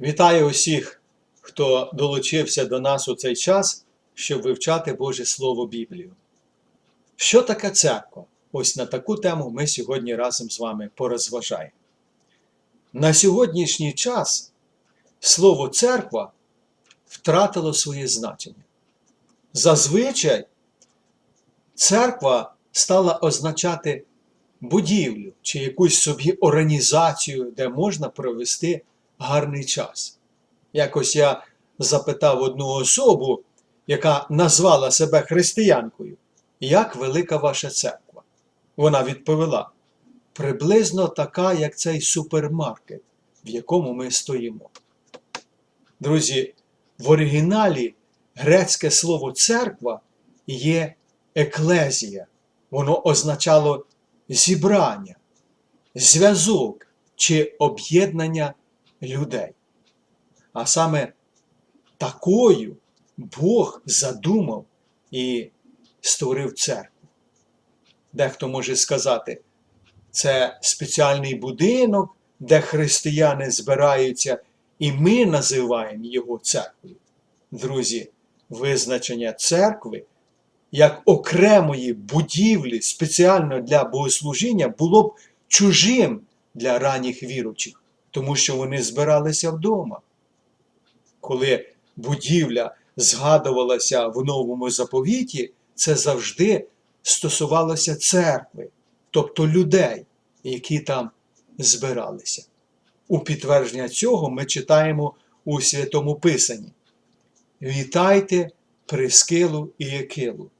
Вітаю усіх, хто долучився до нас у цей час, щоб вивчати Боже Слово Біблію. Що таке церква? Ось на таку тему ми сьогодні разом з вами порозважаємо. На сьогоднішній час слово церква втратило своє значення. Зазвичай церква стала означати будівлю чи якусь собі організацію, де можна провести гарний час. Якось я запитав одну особу, яка назвала себе християнкою, як велика ваша церква? Вона відповіла: приблизно така, як цей супермаркет, в якому ми стоїмо. Друзі, в оригіналі грецьке слово церква є еклезія. Воно означало зібрання, зв'язок чи об'єднання людей. А саме такою Бог задумав і створив церкву. Дехто може сказати, це спеціальний будинок, де християни збираються, і ми називаємо його церквою. Друзі, визначення церкви як окремої будівлі спеціально для богослужіння було б чужим для ранніх віручих, тому що вони збиралися вдома. Коли будівля згадувалася в новому заповіті, це завжди стосувалося церкви, тобто людей, які там збиралися. У підтвердження цього ми читаємо у Святому Писанні: Вітайте Прискилу і Якилу,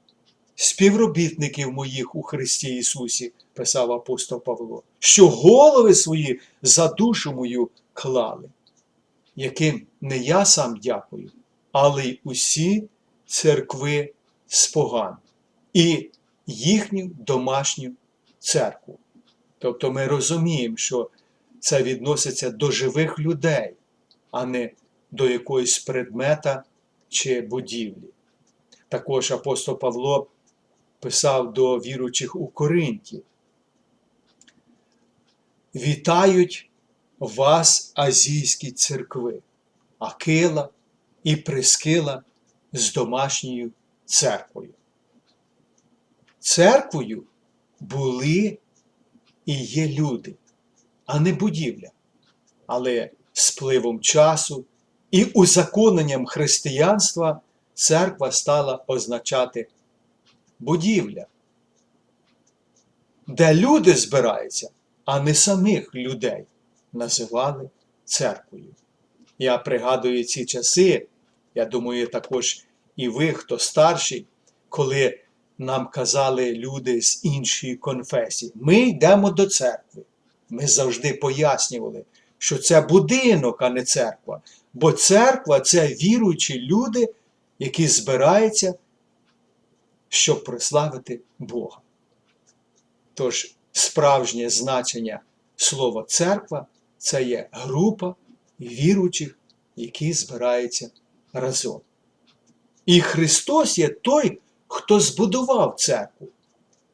співробітників моїх у Христі Ісусі, писав апостол Павло, що голови свої за душу мою клали, яким не я сам дякую, але й усі церкви споган і їхню домашню церкву. Тобто ми розуміємо, що це відноситься до живих людей, а не до якоїсь предмета чи будівлі. Також апостол Павло писав до віруючих у Коринті. Вітають вас азійські церкви, Акила і Прискила з домашньою церквою. Церквою були і є люди, а не будівля. Але з часу і узаконенням християнства церква стала означати будівля, де люди збираються, а не самих людей називали церквою. Я пригадую ці часи, я думаю, також і ви, хто старший, коли нам казали люди з іншої конфесії, ми йдемо до церкви. Ми завжди пояснювали, що це будинок, а не церква. Бо церква це віруючі люди, які збираються, щоб прославити Бога. Тож, справжнє значення слова церква це є група віруючих, які збираються разом. І Христос є той, хто збудував церкву,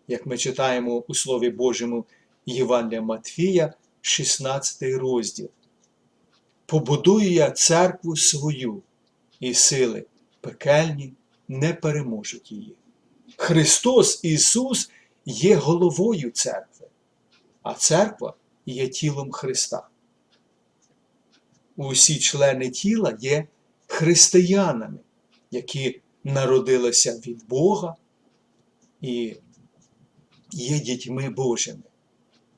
як ми читаємо у Слові Божому Євангелія Матфія, 16 розділ. Побудую я церкву свою, і сили пекельні не переможуть її. Христос Ісус є головою церкви, а церква є тілом Христа. Усі члени тіла є християнами, які народилися від Бога і є дітьми Божими.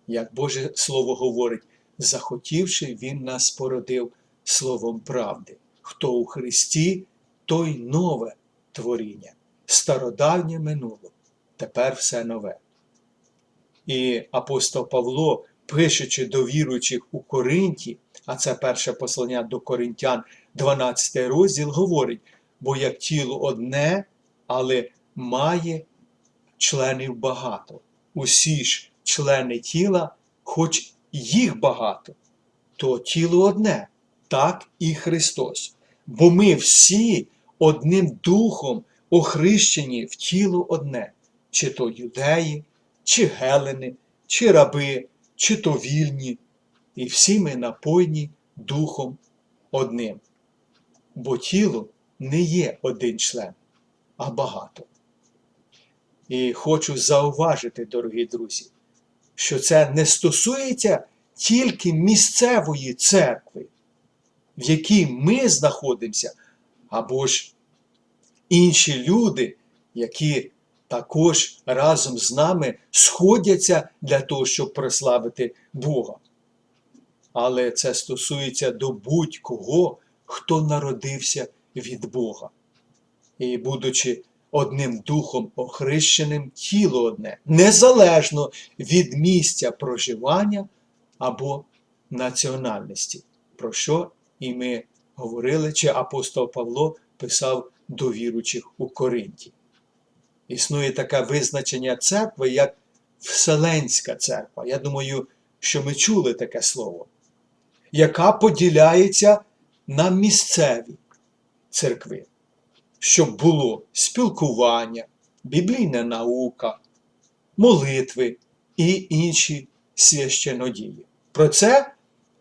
Як Боже Слово говорить, захотівши, Він нас породив словом правди. Хто у Христі, той нове творіння, стародавнє минуло, тепер все нове. І апостол Павло, пишучи до віруючих у Коринті, а це перше послання до Коринтян, 12 розділ, говорить: бо як тіло одне, але має членів багато. Усі ж члени тіла, хоч їх багато, то тіло одне, так і Христос. Бо ми всі одним духом охрещені в тіло одне, чи то юдеї, чи гелени, чи раби, чи то вільні, і всі ми напойні Духом одним. Бо тіло не є один член, а багато. І хочу зауважити, дорогі друзі, що це не стосується тільки місцевої церкви, в якій ми знаходимося, або ж інші люди, які також разом з нами сходяться для того, щоб прославити Бога. Але це стосується до будь-кого, хто народився від Бога. І, будучи одним духом охрещеним, тіло одне, незалежно від місця проживання або національності, про що і ми говорили, чи апостол Павло писав до віручих у Коринті. Існує таке визначення церкви, як Вселенська церква. Я думаю, що ми чули таке слово, яка поділяється на місцеві церкви, щоб було спілкування, біблійна наука, молитви і інші священодії. Про це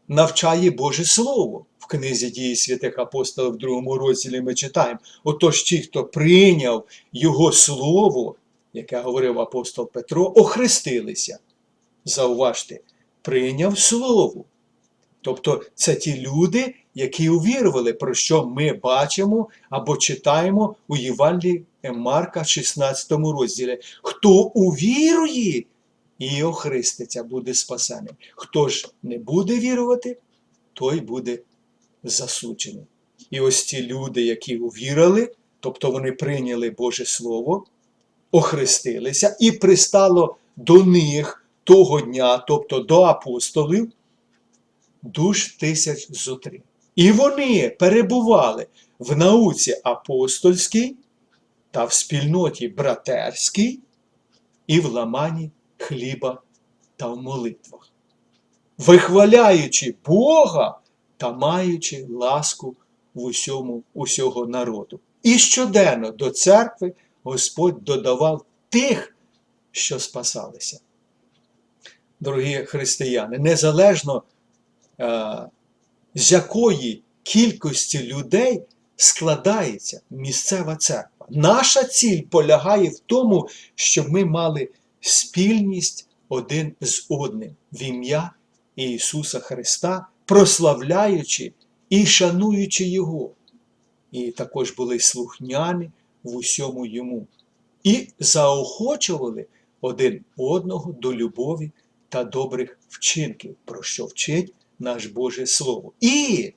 навчає Боже Слово. В книзі дії святих апостолів в другому розділі ми читаємо. Отож, ті, хто прийняв Його Слово, яке говорив апостол Петро, охрестилися. Зауважте, прийняв Слово. Тобто це ті люди, які увірували, про що ми бачимо або читаємо у Євангелії Марка, 16 розділі. Хто увірує і охриститься, буде спасений. Хто ж не буде вірувати, той буде засуджений. І ось ті люди, які увірили, тобто вони прийняли Боже Слово, охрестилися і пристало до них того дня, тобто до апостолів, душ тисяч зо три. І вони перебували в науці апостольській та в спільноті братерській і в ламані хліба та в молитвах, вихваляючи Бога та маючи ласку в усьому усього народу. І щоденно до церкви Господь додавав тих, що спасалися. Дорогі християни, незалежно е, з якої кількості людей складається місцева церква. Наша ціль полягає в тому, щоб ми мали спільність один з одним в ім'я Ісуса Христа, прославляючи і шануючи Його. І також були слухняні в усьому Йому. І заохочували один одного до любові та добрих вчинків, про що вчить наш Боже Слово. І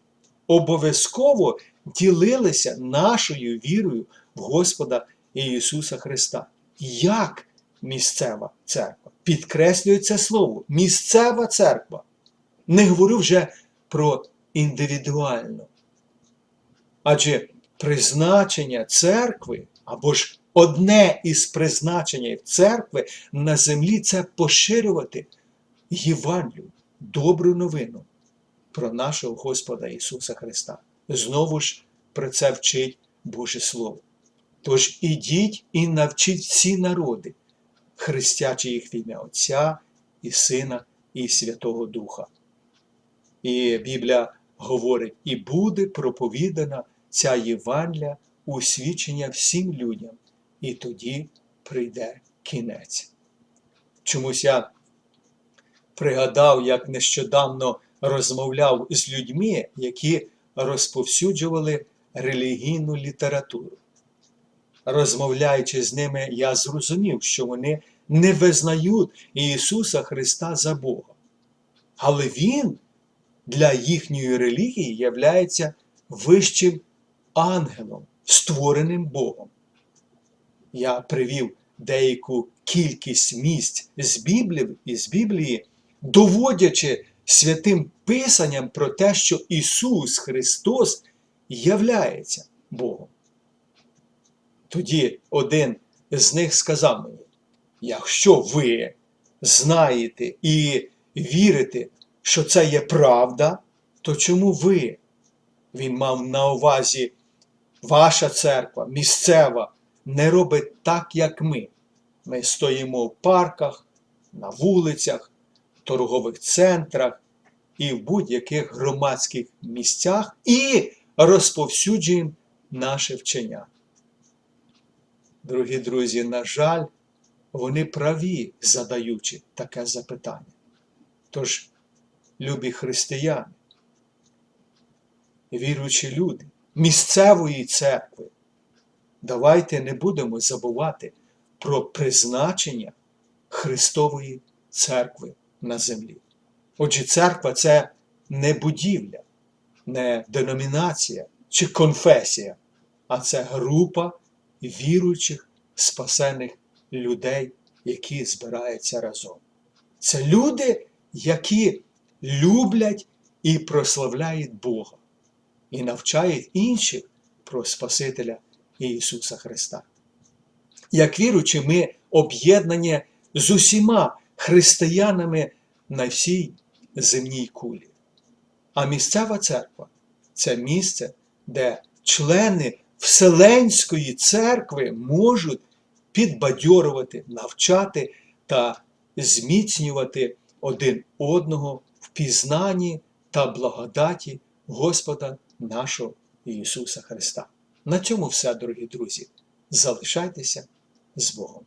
обов'язково ділилися нашою вірою в Господа Ісуса Христа. Як місцева церква? Підкреслює це слово. Місцева церква. Не говорю вже про індивідуальну. Адже призначення церкви, або ж одне із призначень церкви на землі це поширювати Євангелію, добру новину про нашого Господа Ісуса Христа. Знову ж про це вчить Боже Слово. Тож ідіть і навчіть всі народи, хрестячи їх в ім'я Отця і Сина, і Святого Духа. І Біблія говорить: і буде проповідана ця Євангелія у свідчення всім людям, і тоді прийде кінець. Чомусь я пригадав, як нещодавно розмовляв з людьми, які розповсюджували релігійну літературу. Розмовляючи з ними, я зрозумів, що вони не визнають Ісуса Христа за Бога. Але Він для їхньої релігії являється вищим ангелом, створеним Богом. Я привів деяку кількість місць з Біблії, з Біблії, доводячи святим Писанням про те, що Ісус Христос являється Богом. Тоді один з них сказав мені: якщо ви знаєте і вірите, що це є правда, то чому ви? Він мав на увазі ваша церква, місцева, не робить так, як ми. Ми стоїмо в парках, на вулицях, торгових центрах і в будь-яких громадських місцях і розповсюджуємо наше вчення. Дорогі друзі, на жаль, вони праві, задаючи таке запитання. Тож, любі християни, віруючі люди місцевої церкви, давайте не будемо забувати про призначення Христової церкви на землі. Отже, церква це не будівля, не деномінація чи конфесія, а це група віруючих, спасених людей, які збираються разом. Це люди, які люблять і прославляють Бога і навчають інших про Спасителя Ісуса Христа. Як віруючі, ми об'єднані з усіма християнами на всій земній кулі. А місцева церква це місце, де члени Вселенської церкви можуть підбадьорувати, навчати та зміцнювати один одного пізнанні та благодаті Господа нашого Ісуса Христа. На цьому все, дорогі друзі. Залишайтеся з Богом.